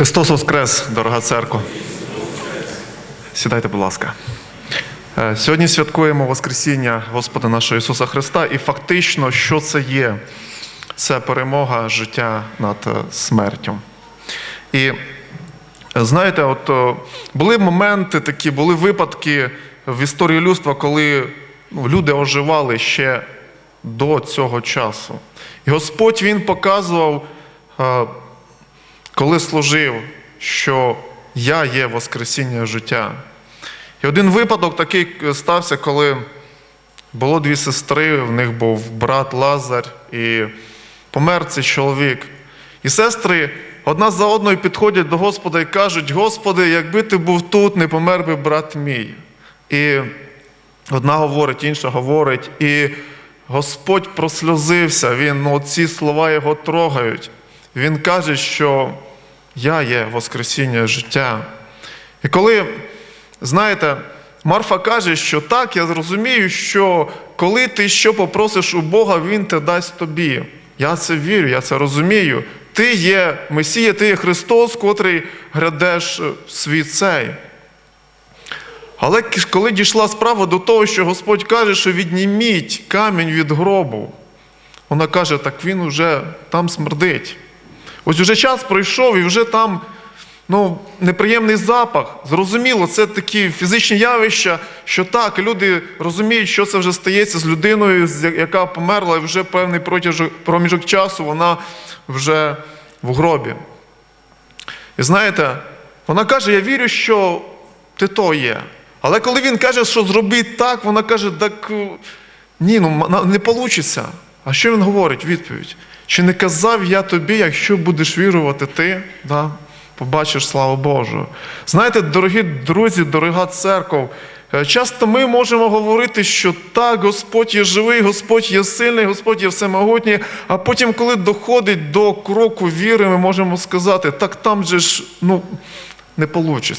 Христос Воскрес, дорога церква. Сідайте, будь ласка. Е, Сьогодні святкуємо Воскресіння Господа нашого Ісуса Христа, і фактично, що це є? Це перемога життя над е, смертю. І знаєте, от е, були моменти такі, були випадки в історії людства, коли ну, люди оживали ще до цього часу. І Господь Він показував, коли служив, що я є Воскресіння життя. І один випадок такий стався, коли було дві сестри, в них був брат Лазар, і помер цей чоловік. І сестри одна за одною підходять до Господа і кажуть: Господи, якби ти був тут, не помер би брат мій. І одна говорить, інша говорить, і Господь просльозився, він, ну, ці слова його трогають. Він каже, що я є Воскресіння життя. І коли, знаєте, Марфа каже, що так, я зрозумію, що коли ти що попросиш у Бога, Він те дасть тобі. Я це вірю, я це розумію. Ти є Месія, ти є Христос, котрий грядеш в світ цей. Але коли дійшла справа до того, що Господь каже, що відніміть камінь від гробу, вона каже, так він уже там смердить. Ось уже час пройшов і вже там ну, неприємний запах. Зрозуміло, це такі фізичні явища, що так, люди розуміють, що це вже стається з людиною, яка померла, і вже певний проміжок часу вона вже в гробі. І знаєте, вона каже: Я вірю, що ти то є. Але коли він каже, що зробіть так, вона каже, так ні, ну не вийде. А що він говорить? Відповідь? Чи не казав я тобі, якщо будеш вірувати ти, да, побачиш славу Божу? Знаєте, дорогі друзі, дорога церква, часто ми можемо говорити, що так, Господь є живий, Господь є сильний, Господь є всемогутній, а потім, коли доходить до кроку віри, ми можемо сказати, так там же ж, ну, не вийде.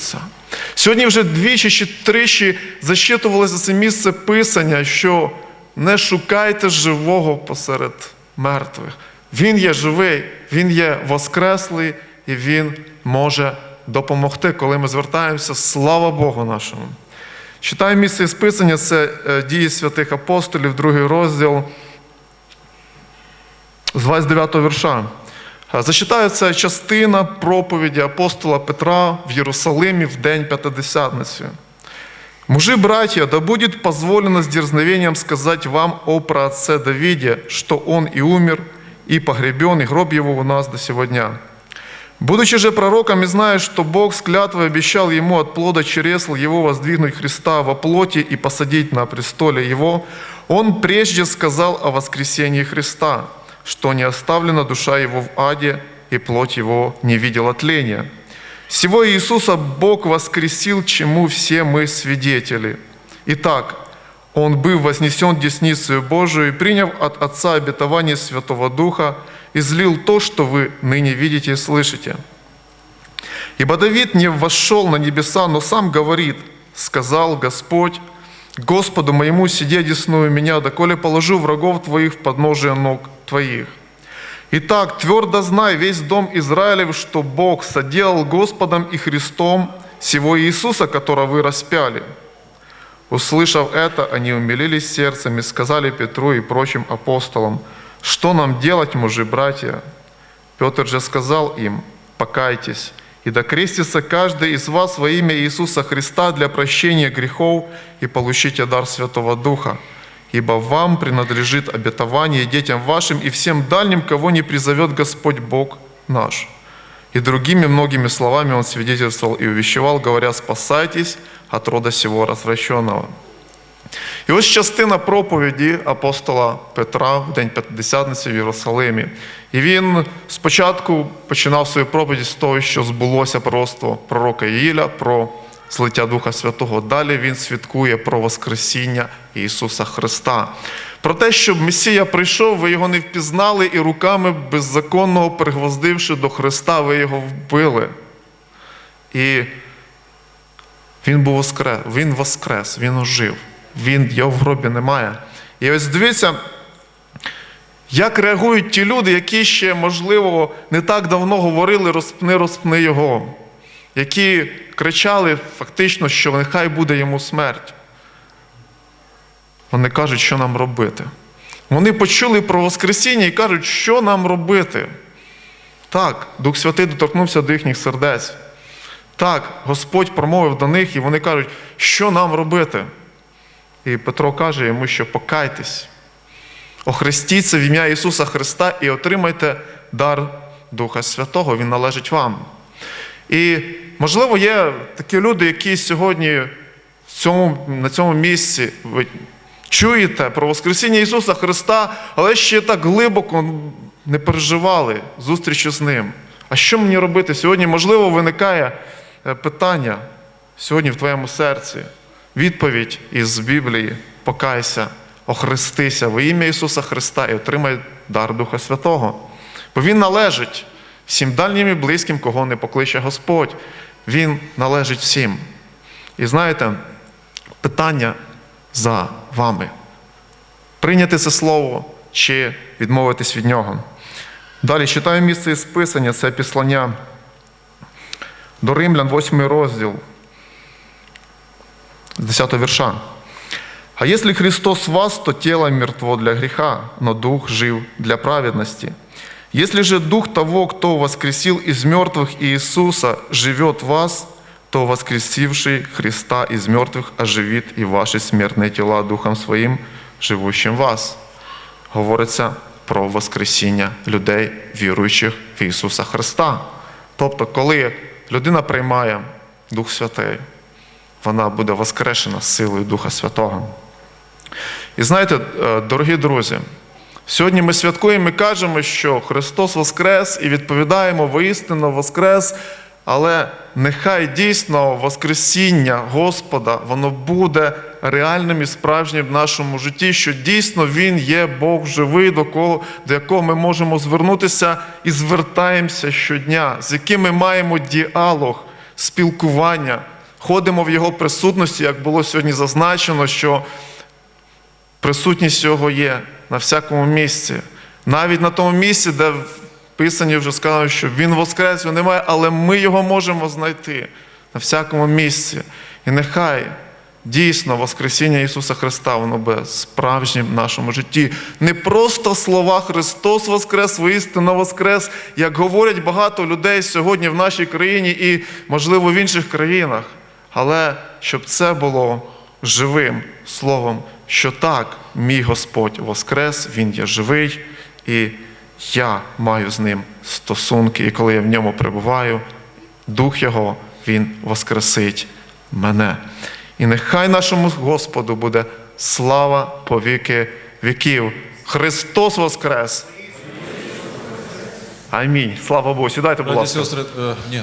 Сьогодні вже двічі чи тричі зачитувалося це місце Писання, що не шукайте живого посеред мертвих. Він є живий, Він є воскреслий і Він може допомогти, коли ми звертаємося. Слава Богу нашому. Читаю місце із Писання, це дії святих апостолів, другий розділ з 29 вірша. Зачитається частина проповіді апостола Петра в Єрусалимі в день П'ятидесятниці. Мужи, братья, да будет позволено с дерзновением сказать вам о праотце Давиде, что он и умер, и погребен, и гроб его у нас до сегодня. Будучи же пророком и зная, что Бог с клятвой обещал ему от плода чересл его воздвигнуть Христа во плоти и посадить на престоле его, он прежде сказал о воскресении Христа, что не оставлена душа его в аде, и плоть его не видела тления. Всего Иисуса Бог воскресил, чему все мы свидетели. Итак, Он был вознесен десницей Божию и, приняв от Отца обетование Святого Духа, излил то, что вы ныне видите и слышите. Ибо Давид не вошел на небеса, но сам говорит, сказал Господь, Господу моему сиди одесную меня, доколе положу врагов твоих в подножие ног твоих. Итак, твердо знай весь дом Израилев, что Бог соделал Господом и Христом сего Иисуса, которого вы распяли. Услышав это, они умилились сердцем и сказали Петру и прочим апостолам, что нам делать, мужи, братья? Петр же сказал им, покайтесь, и докрестится каждый из вас во имя Иисуса Христа для прощения грехов и получите дар Святого Духа ибо вам принадлежит обетование детям вашим и всем дальним, кого не призовет Господь Бог наш». И другими многими словами он свидетельствовал и увещевал, говоря, «Спасайтесь от рода сего развращенного». І ось частина проповіді апостола Петра в День П'ятдесятниці в Єрусалимі. І він спочатку починав свою проповідь з того, що збулося просто пророка Іїля, про злиття Духа Святого. Далі він свідкує про Воскресіння Ісуса Христа. Про те, щоб Месія прийшов, ви його не впізнали, і руками беззаконного, пригвоздивши до Христа, ви його вбили. І він був воскрес, він воскрес, він ожив, він, його в гробі немає. І ось дивіться, Як реагують ті люди, які ще, можливо, не так давно говорили розпни, розпни його, які кричали фактично, що нехай буде йому смерть. Вони кажуть, що нам робити. Вони почули про Воскресіння і кажуть, що нам робити. Так, Дух Святий доторкнувся до їхніх сердець. Так, Господь промовив до них, і вони кажуть, що нам робити. І Петро каже йому, що покайтесь, охрестіться в ім'я Ісуса Христа і отримайте дар Духа Святого, Він належить вам. І, можливо, є такі люди, які сьогодні в цьому, на цьому місці ви чуєте про Воскресіння Ісуса Христа, але ще так глибоко не переживали зустрічі з Ним. А що мені робити? Сьогодні, можливо, виникає питання сьогодні в твоєму серці. Відповідь із Біблії: покайся, охрестися во ім'я Ісуса Христа і отримай дар Духа Святого. Бо Він належить всім дальнім і близьким, кого не покличе Господь. Він належить всім. І знаєте, питання за вами. Прийняти це слово чи відмовитись від нього. Далі читаю місце із Писання, це післання до Римлян, 8 розділ, з 10 вірша. А если Христос в вас, то тело мертво для греха, но дух жив для праведности. Если же дух того, кто воскресил из мертвых Иисуса, живет в вас, то воскресивший Христа из мертвых оживит и ваши смертные тела Духом Своїм, живущим в вас. Говориться про Воскресіння людей, віруючих в Ісуса Христа. Тобто, коли людина приймає Дух Святий, вона буде воскрешена силою Духа Святого. І знаєте, е, дорогі друзі, сьогодні ми святкуємо і кажемо, що Христос Воскрес і відповідаємо воістину Воскрес, але нехай дійсно Воскресіння Господа, воно буде реальним і справжнім в нашому житті, що дійсно Він є Бог живий, до, кого, до якого ми можемо звернутися і звертаємося щодня, з яким ми маємо діалог, спілкування, ходимо в Його присутності, як було сьогодні зазначено, що присутність Його є на всякому місці. Навіть на тому місці, де в Писанні вже сказано, що Він воскрес, його немає, але ми його можемо знайти на всякому місці. І нехай дійсно Воскресіння Ісуса Христа, воно буде справжнім в нашому житті. Не просто слова Христос Воскрес, воістину Воскрес, як говорять багато людей сьогодні в нашій країні і, можливо, в інших країнах. Але щоб це було живим словом, що так, мій Господь Воскрес, Він є живий, і я маю з ним стосунки, і коли я в ньому перебуваю, Дух Його, Він воскресить мене. І нехай нашому Господу буде слава по віки віків. Христос Воскрес! Амінь. Слава Богу. Сідайте, будь ласка. ні,